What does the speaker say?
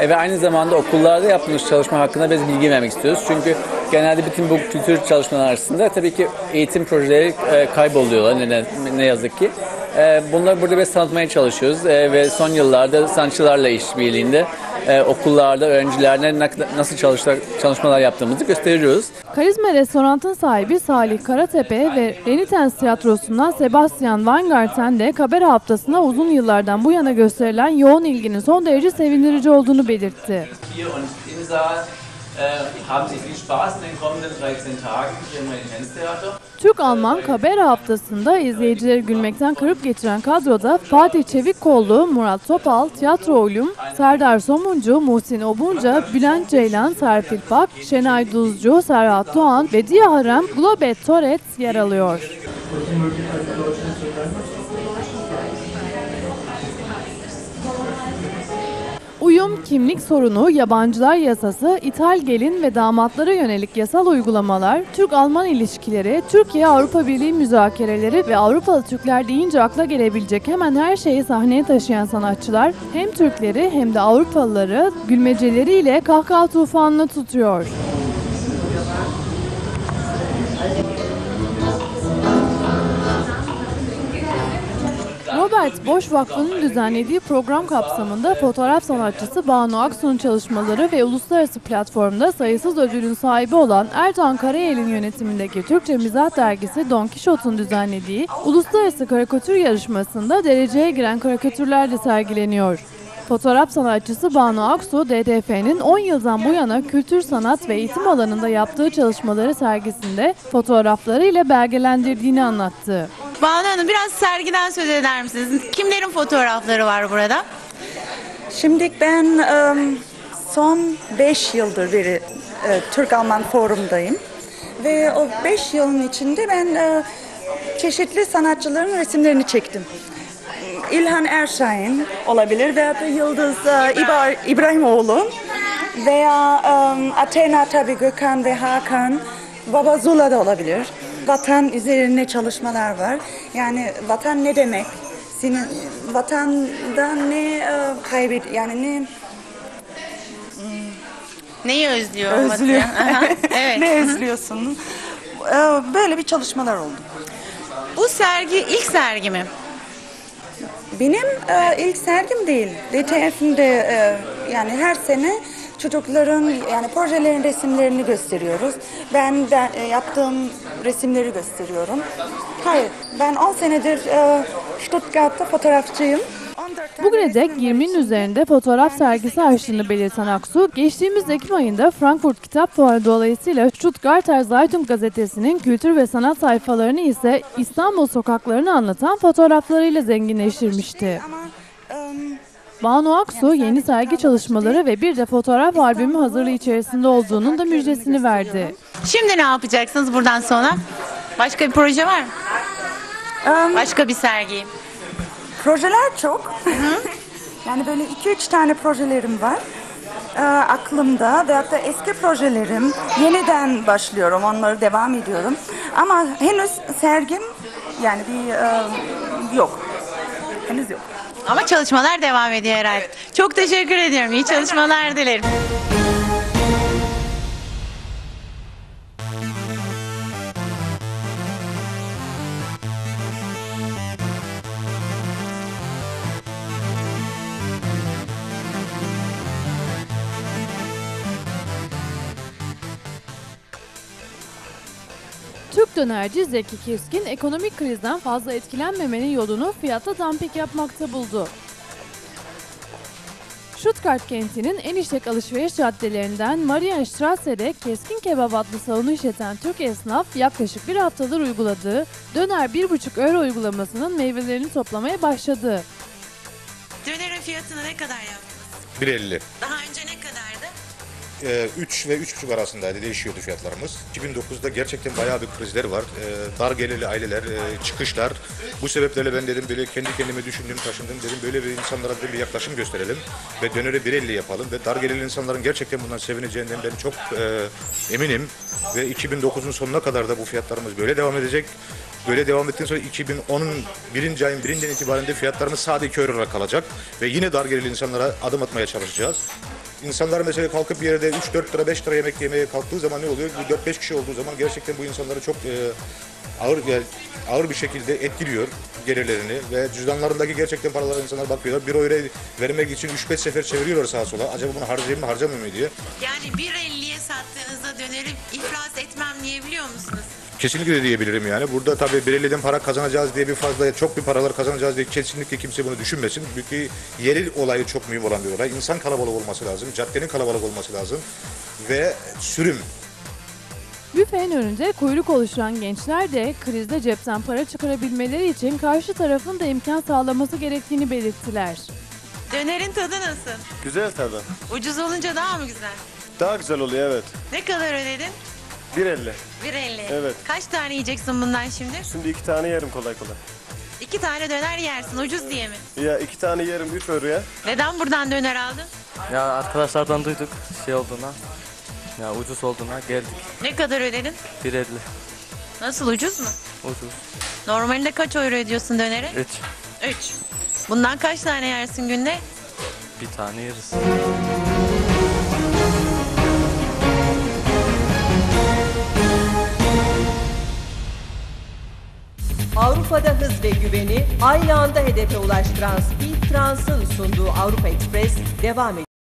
E, ve aynı zamanda okullarda yaptığımız çalışma hakkında biz bilgi vermek istiyoruz. Çünkü genelde bütün bu kültür çalışmaları arasında tabii ki eğitim projeleri e, kayboluyorlar ne, ne yazık ki. E, bunları burada biz tanıtmaya çalışıyoruz E, ve son yıllarda sanatçılarla işbirliğinde e, okullarda öğrencilerle nasıl çalışlar, çalışmalar yaptığımızı gösteriyoruz. Karizma Restorant'ın sahibi Salih Karatepe ve Renitens Tiyatrosu'ndan Sebastian Weingarten de Kabera haftasına uzun yıllardan bu yana gösterilen yoğun ilginin son derece sevindirici olduğunu belirtti. Äh, haben Sie viel Spaß in den kommenden 13 Tagen hier im Renitenztheater. Türk-Alman Kabera haftasında izleyicileri gülmekten kırıp geçiren kadroda Fatih Çevikkollu, Murat Topal, Tiyatro Oylum, Serdar Somuncu, Muhsin Obunca, Bülent Ceylan, Serpil Pak, Şenay Duzcu, Serhat Doğan ve Dia Harem Globet Torres yer alıyor. Uyum, kimlik sorunu, yabancılar yasası, ithal gelin ve damatlara yönelik yasal uygulamalar, Türk-Alman ilişkileri, Türkiye-Avrupa Birliği müzakereleri ve Avrupalı Türkler deyince akla gelebilecek hemen her şeyi sahneye taşıyan sanatçılar hem Türkleri hem de Avrupalıları gülmeceleriyle kahkaha tufanına tutuyor. Robert Bosch Vakfı'nın düzenlediği program kapsamında fotoğraf sanatçısı Banu Aksu'nun çalışmaları ve uluslararası platformda sayısız ödülün sahibi olan Erdoğan Karayel'in yönetimindeki Türkçe Mizah Dergisi Don Quixote'un düzenlediği uluslararası karikatür yarışmasında dereceye giren karikatürler de sergileniyor. Fotoğraf sanatçısı Banu Aksu, DTF'nin 10 yıldan bu yana kültür, sanat ve eğitim alanında yaptığı çalışmaları sergisinde fotoğraflarıyla belgelendirdiğini anlattı. Banu Hanım biraz sergiden söz eder misiniz? Kimlerin fotoğrafları var burada? Şimdi ben em, son 5 yıldır beri e, Türk-Alman Forum'dayım. Ve o 5 yılın içinde ben e, çeşitli sanatçıların resimlerini çektim. İlhan Erşahin olabilir veya da Yıldız e, İbar- İbrahimoğlu veya em, Athena tabii Gökhan ve Hakan, Baba Zula da olabilir. Vatan üzerine çalışmalar var. Yani vatan ne demek? Senin vatandan ne e, kaybet yani ne Neyi özlüyor? Özlüyor. Aha, evet. ne özlüyorsun? E, Böyle bir çalışmalar oldu. Bu sergi ilk sergi mi? Benim e, ilk sergim değil. DTF'in de e, yani her sene çocukların yani projelerin resimlerini gösteriyoruz. Ben de e, yaptığım resimleri gösteriyorum. Hayır, ben 10 senedir e, Stuttgart'ta fotoğrafçıyım. 14 tane Bugüne dek resmim 20'nin üzerinde fotoğraf sergisi açtığını belirten Aksu, geçtiğimiz Ekim ayında Frankfurt Kitap Fuarı dolayısıyla Stuttgarter Zeitung gazetesinin kültür ve sanat sayfalarını ise İstanbul sokaklarını anlatan fotoğraflarıyla zenginleştirmişti. Ama em, Banu Aksu yeni sergi çalışmaları ve bir de fotoğraf albümü hazırlığı içerisinde olduğunun da müjdesini verdi. Şimdi ne yapacaksınız buradan sonra? Başka bir proje var mı? Başka bir sergi. Projeler çok. yani böyle iki üç tane projelerim var. Ee, aklımda veyahut da eski projelerim yeniden başlıyorum onları devam ediyorum ama henüz sergim yani bir e, yok henüz yok. Ama çalışmalar devam ediyor herhalde. Çok teşekkür ediyorum. İyi çalışmalar dilerim. Türk dönerci Zeki Keskin ekonomik krizden fazla etkilenmemenin yolunu fiyatta dumping yapmakta buldu. Stuttgart kentinin en işlek alışveriş caddelerinden Marienstrasse'de Keskin Kebap adlı salonu işleten Türk esnaf yaklaşık bir haftadır uyguladığı döner 1,5 euro uygulamasının meyvelerini toplamaya başladı. Dönerin fiyatını ne kadar yaptınız? 1.50. Daha önce ne kadardı? Ee, 3 ve 3.5 arasındaydı değişiyordu fiyatlarımız. 2009'da gerçekten bayağı bir krizler var. Ee, dar gelirli aileler, e, çıkışlar. Bu sebeplerle ben dedim böyle kendi kendime düşündüm, taşındım dedim böyle bir insanlara dedim bir yaklaşım gösterelim ve döneri 1.50 yapalım ve dar gelirli insanların gerçekten bundan sevineceğinden ben çok e, eminim ve 2009'un sonuna kadar da bu fiyatlarımız böyle devam edecek. Böyle devam ettikten sonra 2010'un birinci ayın birinden itibaren de fiyatlarımız sadece 2 euro kalacak ve yine dar gelirli insanlara adım atmaya çalışacağız. İnsanlar mesela kalkıp bir yerde 3-4 lira 5 lira yemek yemeye kalktığı zaman ne oluyor? Bu 4-5 kişi olduğu zaman gerçekten bu insanları çok e, ağır yani ağır bir şekilde etkiliyor gelirlerini ve cüzdanlarındaki gerçekten paralara insanlar bakıyorlar. Bir euro vermek için 3-5 sefer çeviriyorlar sağa sola. Acaba bunu harcayayım mı harcamayayım mı diye. Yani 1.50'ye sattığınızda döneri iflas etmem diyebiliyor musunuz? Kesinlikle diyebilirim yani. Burada tabii belirlediğim para kazanacağız diye bir fazla çok bir paralar kazanacağız diye kesinlikle kimse bunu düşünmesin. Çünkü yerel olayı çok mühim olan bir olay. İnsan kalabalık olması lazım. Caddenin kalabalık olması lazım. Ve sürüm. Büfenin önünde kuyruk oluşturan gençler de krizde cepten para çıkarabilmeleri için karşı tarafın da imkan sağlaması gerektiğini belirttiler. Dönerin tadı nasıl? Güzel tadı. Ucuz olunca daha mı güzel? Daha güzel oluyor evet. Ne kadar ödedin? 1.50. 1.50. Evet. Kaç tane yiyeceksin bundan şimdi? Şimdi iki tane yerim kolay kolay. İki tane döner yersin ucuz diye mi? Ya iki tane yerim 3 euroya. Neden buradan döner aldın? Ya arkadaşlardan duyduk şey olduğuna. Ya ucuz olduğuna geldik. Ne kadar ödedin? 1.50 Nasıl ucuz mu? ucuz. Normalde kaç euro ödüyorsun dönere? 3 3. Bundan kaç tane yersin günde? bir tane yeriz. Avrupa'da hız ve güveni aynı anda hedefe ulaştıran Speed Trans'ın sunduğu Avrupa Express devam ediyor.